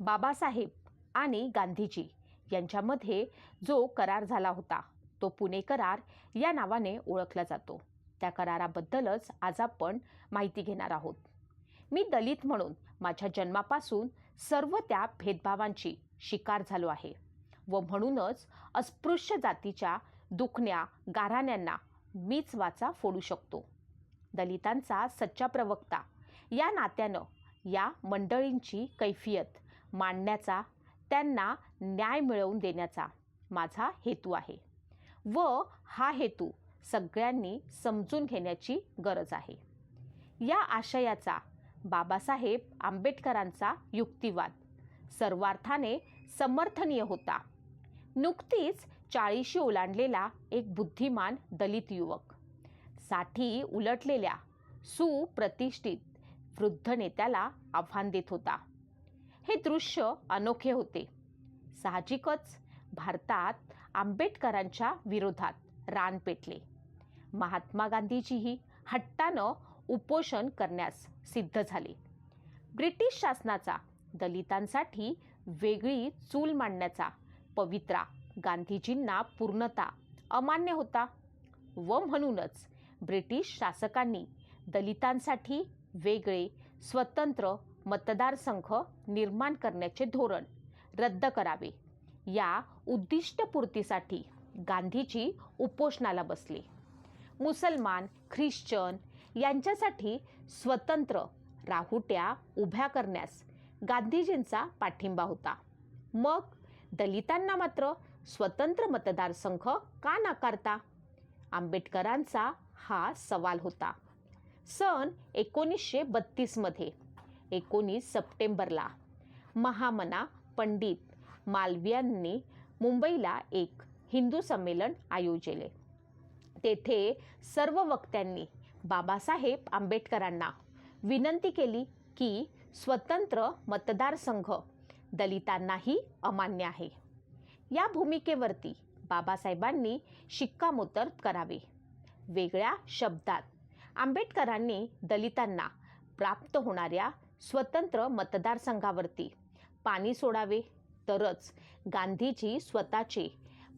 बाबासाहेब आणि गांधीजी यांच्यामध्ये जो करार झाला होता तो पुणे करार या नावाने ओळखला जातो. त्या कराराबद्दलच आज आपण माहिती घेणार आहोत. मी दलित म्हणून माझ्या जन्मापासून सर्व त्या भेदभावांची शिकार झालो आहे व म्हणूनच अस्पृश्य जातीच्या दुखण्या गाराण्यांना मीच वाचा फोडू शकतो. दलितांचा सच्चा प्रवक्ता या नात्यानं या मंडळींची कैफियत मांडण्याचा त्यांना न्याय मिळवून देण्याचा माझा हेतू आहे. व हा हेतू सगळ्यांनी समजून घेण्याची गरज आहे. या आशयाचा बाबासाहेब आंबेडकरांचा युक्तिवाद सर्वार्थाने समर्थनीय होता. नुकतीच चाळीशी ओलांडलेला एक बुद्धिमान दलित युवकसाठी उलटलेल्या सुप्रतिष्ठित वृद्ध नेत्याला आव्हान देत होता. हे दृश्य अनोखे होते. साहजिकच भारतात आंबेडकरांच्या विरोधात रान पेटले. महात्मा गांधीजीही हट्टानं उपोषण करण्यास सिद्ध झाले. ब्रिटिश शासनाचा दलितांसाठी वेगळी चूल मांडण्याचा पवित्रा गांधीजींना पूर्णता अमान्य होता व म्हणूनच ब्रिटिश शासकांनी दलितांसाठी वेगळे स्वतंत्र मतदारसंघ निर्माण करण्याचे धोरण रद्द करावे. या उद्दिष्टपूर्तीसाठी गांधीजी उपोषणाला बसले. मुसलमान ख्रिश्चन यांच्यासाठी स्वतंत्र राहुट्या उभ्या करण्यास गांधीजींचा पाठिंबा होता. मग दलितांना मात्र स्वतंत्र मतदारसंघ का नाकारता? आंबेडकरांचा हा सवाल होता. सन एकोणीसशे बत्तीसमध्ये एकोणीस सप्टेंबरला. महामना पंडित मालवियांनी मुंबईला एक हिंदू संमेलन आयोजले. तेथे सर्व वक्त्यांनी बाबासाहेब आंबेडकरांना विनंती केली की स्वतंत्र मतदारसंघ दलितांनाही अमान्य आहे. या भूमिकेवरती बाबासाहेबांनी शिक्कामोर्तब करावे. वेगळ्या शब्दात आंबेडकरांनी दलितांना प्राप्त होणाऱ्या स्वतंत्र मतदारसंघावरती. पाणी सोडावे तरच गांधीजी स्वतःचे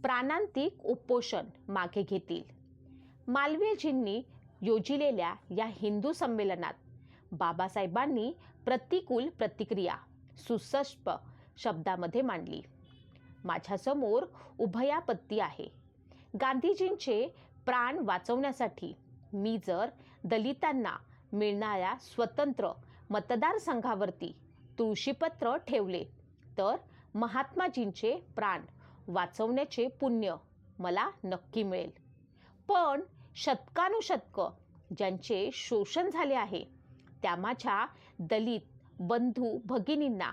प्राणांतिक उपोषण मागे घेतील. मालवीयजींनी योजिलेल्या या हिंदू संमेलनात बाबासाहेबांनी प्रतिकूल प्रतिक्रिया सुसष्प शब्दामध्ये मांडली. माझ्यासमोर उभयापत्ती आहे. गांधीजींचे प्राण वाचवण्यासाठी मी जर दलितांना मिळणाऱ्या स्वतंत्र मतदारसंघावरती तुळशीपत्र ठेवले. तर महात्माजींचे प्राण वाचवण्याचे पुण्य मला नक्की मिळेल. पण शतकानुशतकं ज्यांचे शोषण झाले आहे त्या माझ्या दलित बंधू भगिनींना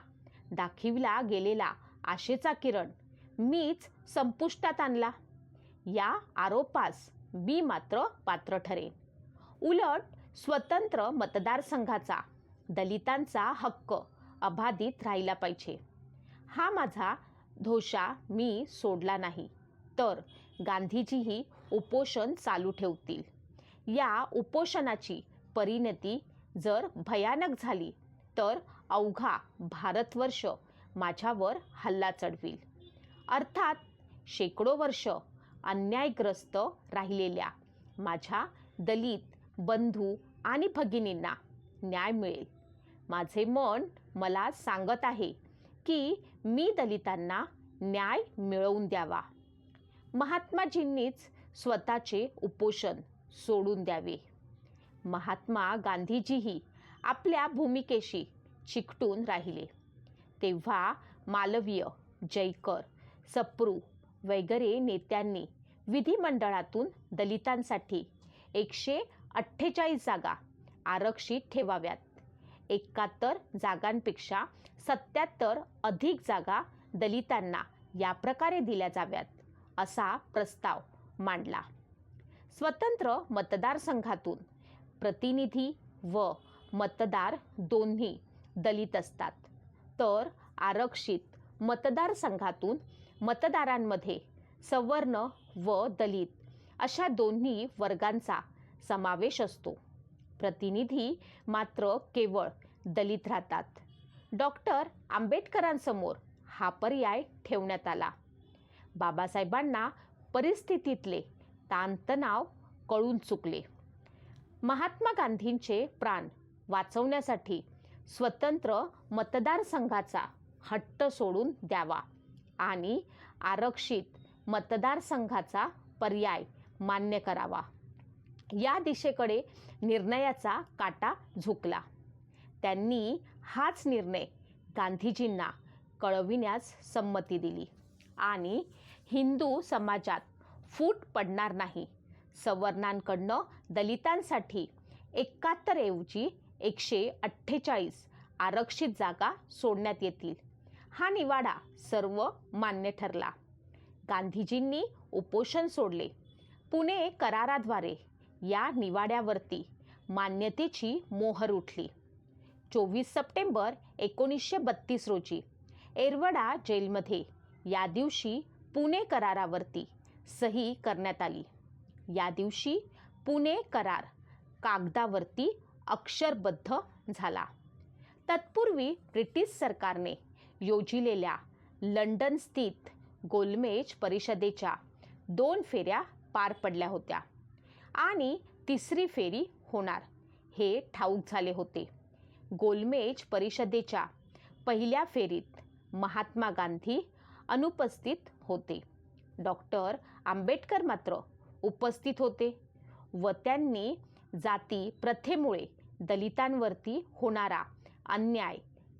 दाखविला गेलेला आशेचा किरण मीच संपुष्टात आणला. या आरोपास मी मात्र पात्र ठरेन. उलट स्वतंत्र मतदारसंघाचा दलितांचा हक्क अबाधित राहिला पाहिजे. हा माझा धोशा मी सोडला नाही. तर गांधीजीही उपोषण चालू ठेवतील. या उपोषणाची परिणती जर भयानक झाली तर अवघा भारतवर्ष माझ्यावर हल्ला चढवील. अर्थात शेकडो वर्ष अन्यायग्रस्त राहिलेल्या माझ्या दलित बंधू आणि भगिनींना न्याय मिळेल. माझे मन मला सांगत आहे की मी दलितांना न्याय मिळवून द्यावा. महात्माजींनीच स्वतःचे उपोषण सोडून द्यावे. महात्मा गांधीजीही आपल्या भूमिकेशी चिकटून राहिले. तेव्हा मालवीय जयकर सप्रू वगैरे नेत्यांनी विधिमंडळातून दलितांसाठी एकशे अठ्ठेचाळीस जागा आरक्षित ठेवाव्यात. एकाहत्तर जागांपेक्षा सत्याहत्तर अधिक जागा दलितांना या प्रकारे दिल्या जाव्यात असा प्रस्ताव मांडला. स्वतंत्र मतदारसंघातून प्रतिनिधी व मतदार दोन्ही दलित असतात. तर आरक्षित मतदारसंघातून मतदारांमध्ये सवर्ण व दलित अशा दोन्ही वर्गांचा समावेश असतो. प्रतिनिधी मात्र केवळ दलित राहतात. डॉक्टर आंबेडकरांसमोर हा पर्याय ठेवण्यात आला. बाबासाहेबांना परिस्थितीतले ताणतणाव कळून चुकले. महात्मा गांधींचे प्राण वाचवण्यासाठी स्वतंत्र मतदारसंघाचा हट्ट सोडून द्यावा आणि आरक्षित मतदारसंघाचा पर्याय मान्य करावा. या दिशेकडे निर्णयाचा काटा झुकला. त्यांनी हाच निर्णय गांधीजींना कळविण्यास संमती दिली. आणि हिंदू समाजात फूट पडणार नाही. सवर्णांकडनं दलितांसाठी एकाहत्तर ऐवजी एकशे अठ्ठेचाळीस आरक्षित जागा सोडण्यात येतील. हा निवाडा सर्व मान्य ठरला. गांधीजींनी उपोषण सोडले. पुणे कराराद्वारे या निवाड्यावरती मान्यतेची मोहर उठली. चोवीस सप्टेंबर एकोणीसशे बत्तीस रोजी एरवडा जेलमध्ये या दिवशी पुणे करारावरती सही करण्यात आली. या दिवशी पुणे करार कागदावरती अक्षरबद्ध झाला. तत्पूर्वी ब्रिटिश सरकारने योजिलेल्या लंडन स्थित गोलमेज परिषदेच्या दोन फेऱ्या पार पडल्या होत्या. आणि तिसरी फेरी होणार. हे ठाऊक झाले होते. गोलमेज परिषदेच्या पहिल्या फेरीत महात्मा गांधी अनुपस्थित होते. डॉक्टर आंबेडकर मात्र उपस्थित होते व त्यांनी जाती प्रथेमुळे दलितांवरती होणारा अन्याय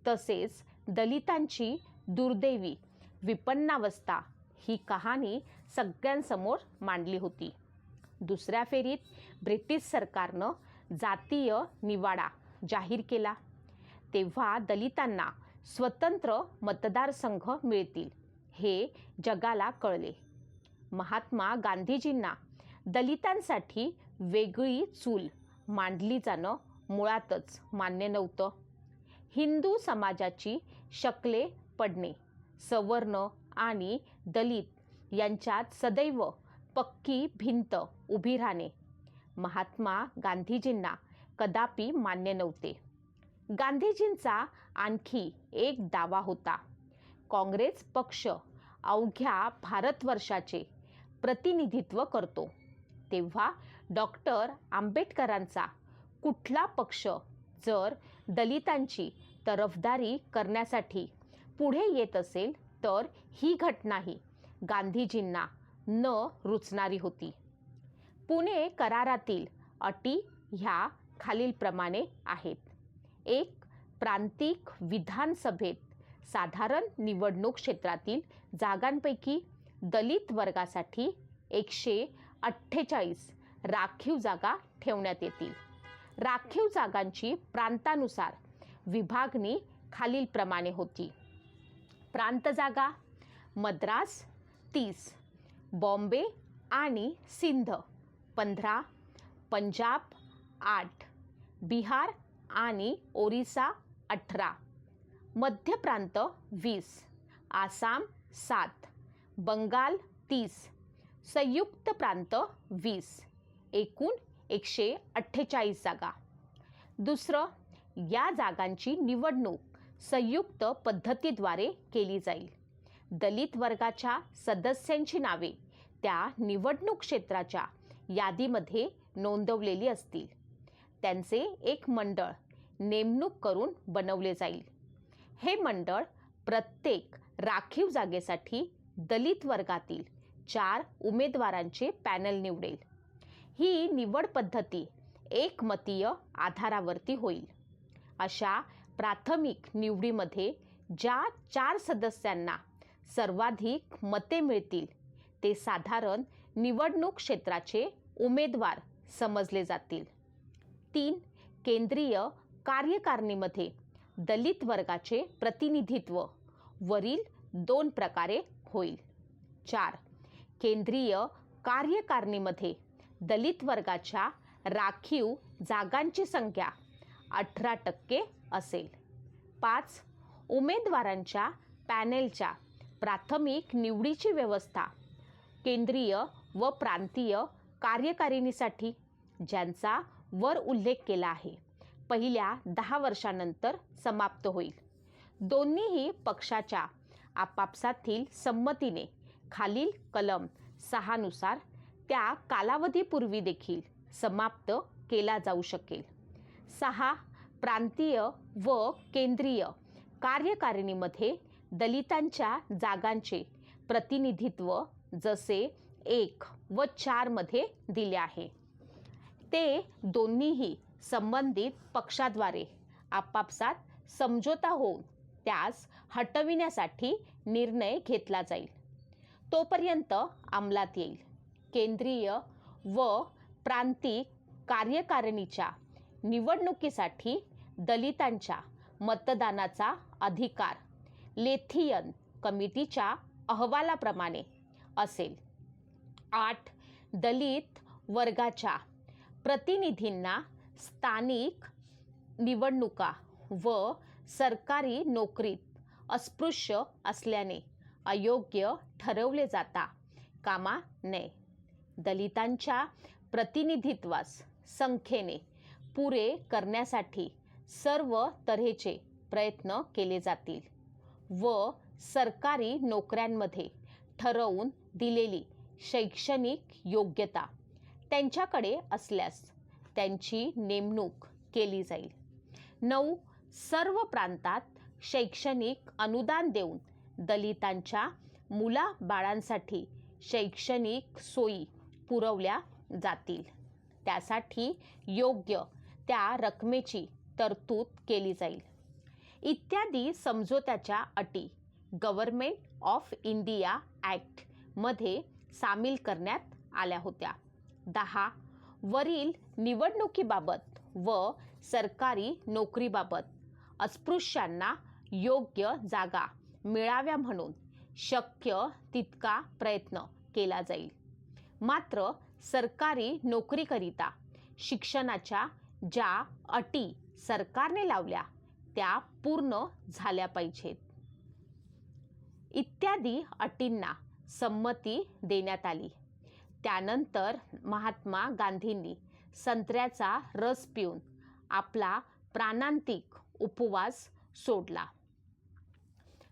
तसेच दलितांची दुर्दैवी विपन्नावस्था ही कहाणी सगळ्यांसमोर मांडली होती. दुसऱ्या फेरीत ब्रिटिश सरकारनं जातीय निवाडा जाहीर केला. तेव्हा दलितांना स्वतंत्र मतदारसंघ मिळतील हे जगाला कळले. महात्मा गांधीजींना दलितांसाठी वेगळी चूल मांडली जाणं मुळातच मान्य नव्हतं. हिंदू समाजाची शकले पडणे सवर्ण आणि दलित यांच्यात सदैव पक्की भिंत उभी राहणे. महात्मा गांधीजींना कदापि मान्य नव्हते. गांधीजींचा आणखी एक दावा होता. काँग्रेस पक्ष अवघ्या भारतवर्षाचे प्रतिनिधित्व करतो. तेव्हा डॉक्टर आंबेडकरांचा कुठला पक्ष जर दलितांची तरफदारी करण्यासाठी पुढे येत असेल तर ही घटनाही गांधीजींना न रुचणारी होती. पुणे करारातील अटी ह्या खालीलप्रमाणे आहेत. एक प्रांतिक विधानसभेत साधारण निवडणूक क्षेत्रातील जागांपैकी दलित वर्गासाठी एकशे अठ्ठेचाळीस राखीव जागा ठेवण्यात येतील. राखीव जागांची प्रांतानुसार विभागणी खालीलप्रमाणे होती. प्रांत जागा मद्रास तीस बॉम्बे आणि सिंध. पंधरा पंजाब आठ बिहार आणि ओरिसा अठरा मध्य प्रांत वीस आसाम सात बंगाल तीस संयुक्त प्रांत वीस एकूण एकशे अठ्ठेचाळीस जागा. दुसरं या जागांची निवडणूक संयुक्त पद्धतीद्वारे केली जाईल. दलित वर्गाच्या सदस्यांची नावे. त्या निवडणूक क्षेत्राच्या यादीमध्ये नोंदवलेली असतील. त्यांचे एक मंडळ नेमणूक करून बनवले जाईल. हे मंडळ प्रत्येक राखीव जागेसाठी दलित वर्गातील चार उमेदवारांचे पॅनल निवडेल. ही निवड पद्धती एकमतीय आधारावरती होईल. अशा प्राथमिक निवडीमध्ये ज्या चार सदस्यांना सर्वाधिक मते मिळतील ते साधारण निवडणूक क्षेत्राचे उमेदवार समजले जातील. तीन केंद्रीय कार्यकारिणीमध्ये दलित वर्गाचे प्रतिनिधित्व वरील दोन प्रकारे होईल. चार केंद्रीय कार्यकारिणीमध्ये दलित वर्गाच्या राखीव जागांची संख्या अठरा टक्के असेल. पाच उमेदवारांच्या पॅनेलच्या प्राथमिक निवडीची व्यवस्था केंद्रीय व प्रांतीय कार्यकारिणीसाठी ज्यांचा वर उल्लेख केला आहे. पहिल्या दहा वर्षानंतर समाप्त होईल. दोन्हीही पक्षाच्या आपापसातील संमतीने खालील कलम सहानुसार त्या कालावधीपूर्वी देखील समाप्त केला जाऊ शकेल. सहा प्रांतीय व केंद्रीय कार्यकारिणीमध्ये दलितांच्या जागांचे प्रतिनिधित्व जसे एक व चारमध्ये दिले आहे. ते दोन्हीही संबंधित पक्षाद्वारे आपापसात समझोता होऊन त्यास हटविण्यासाठी निर्णय घेतला जाईल. तोपर्यंत अंमलात येईल. केंद्रीय व प्रांतिक कार्यकारिणीच्या निवडणुकीसाठी दलितांच्या मतदानाचा अधिकार लेथियन कमिटीच्या अहवालाप्रमाणे असेल. आठ दलित वर्गाच्या प्रतिनिधींना स्थानिक निवडणुका व सरकारी नोकरीत अस्पृश्य असल्याने अयोग्य ठरवले जाता कामा नये. दलितांच्या प्रतिनिधित्वास संख्येने पुरे करण्यासाठी सर्व तऱ्हेचे प्रयत्न केले जातील व सरकारी नोकऱ्यांमध्ये ठरवून दिलेली शैक्षणिक योग्यता त्यांच्याकडे असल्यास त्यांची नेमणूक केली जाईल. नऊ सर्व प्रांतात शैक्षणिक अनुदान देऊन दलितांच्या मुला बाळांसाठी शैक्षणिक सोयी पुरवल्या जातील. त्यासाठी योग्य त्या रकमेची तरतूद केली जाईल. इत्यादी समझोत्याच्या अटी गव्हर्मेंट ऑफ इंडिया ॲक्ट मध्ये सामील करण्यात आल्या होत्या. दहा. वरील निवडणुकीबाबत व सरकारी नोकरीबाबत अस्पृश्यांना योग्य जागा मिळाव्या म्हणून शक्य तितका प्रयत्न केला जाईल. मात्र सरकारी नोकरीकरिता शिक्षणाच्या ज्या अटी सरकारने लावल्या त्या पूर्ण झाल्या पाहिजेत. इत्यादी अटींना संमती देण्यात आली. त्यानंतर महात्मा गांधींनी संत्र्याचा रस पिऊन आपला प्राणांतिक उपवास सोडला.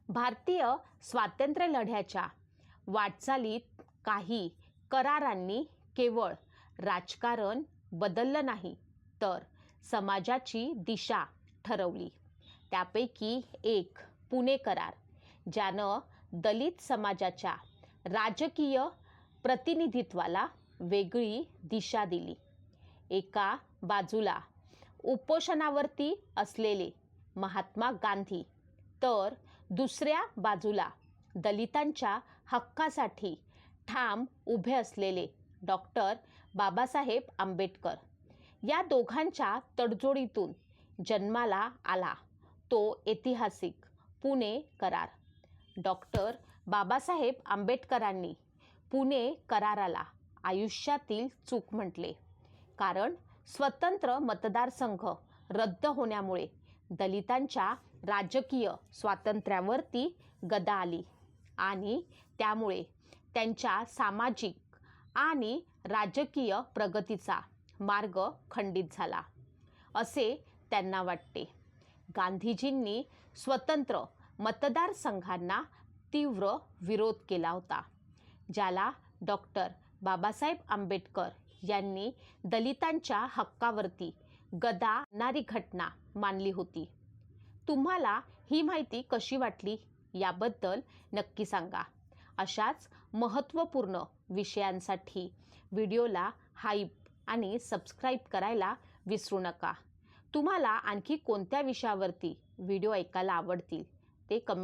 भारतीय स्वातंत्र्यलढ्याच्या वाटचालीत काही करारांनी केवळ राजकारण बदललं नाही तर समाजाची दिशा ठरवली. त्यापैकी एक पुणे करार ज्यानं दलित समाजाच्या राजकीय प्रतिनिधित्वाला वेगळी दिशा दिली. एका बाजूला उपोषणावरती असलेले महात्मा गांधी तर दुसऱ्या बाजूला दलितांच्या हक्कासाठी ठाम उभे असलेले डॉक्टर बाबासाहेब आंबेडकर. या दोघांच्या तडजोडीतून जन्माला आला तो ऐतिहासिक पुणे करार. डॉक्टर बाबासाहेब आंबेडकरांनी पुणे कराराला आयुष्यातील चूक म्हटले. कारण स्वतंत्र मतदारसंघ रद्द होण्यामुळे दलितांच्या राजकीय स्वातंत्र्यावरती गदा आली आणि त्यामुळे त्यांच्या सामाजिक आणि राजकीय प्रगतीचा मार्ग खंडित झाला असे त्यांना वाटते. गांधीजींनी स्वतंत्र मतदारसंघांना तीव्र विरोध केला होता ज्याला डॉक्टर बाबासाहेब आंबेडकर यांनी दलितांच्या हक्कावरती गदा आणणारी घटना मानली होती. तुम्हाला ही माहिती कशी वाटली याबद्दल नक्की सांगा. अशाच महत्त्वपूर्ण विषयांसाठी व्हिडिओला हाईप आणि सबस्क्राईब करायला विसरू नका. तुम्हाला आणखी कोणत्या विषयावरती व्हिडिओ ऐकायला आवडतील ते कमेंट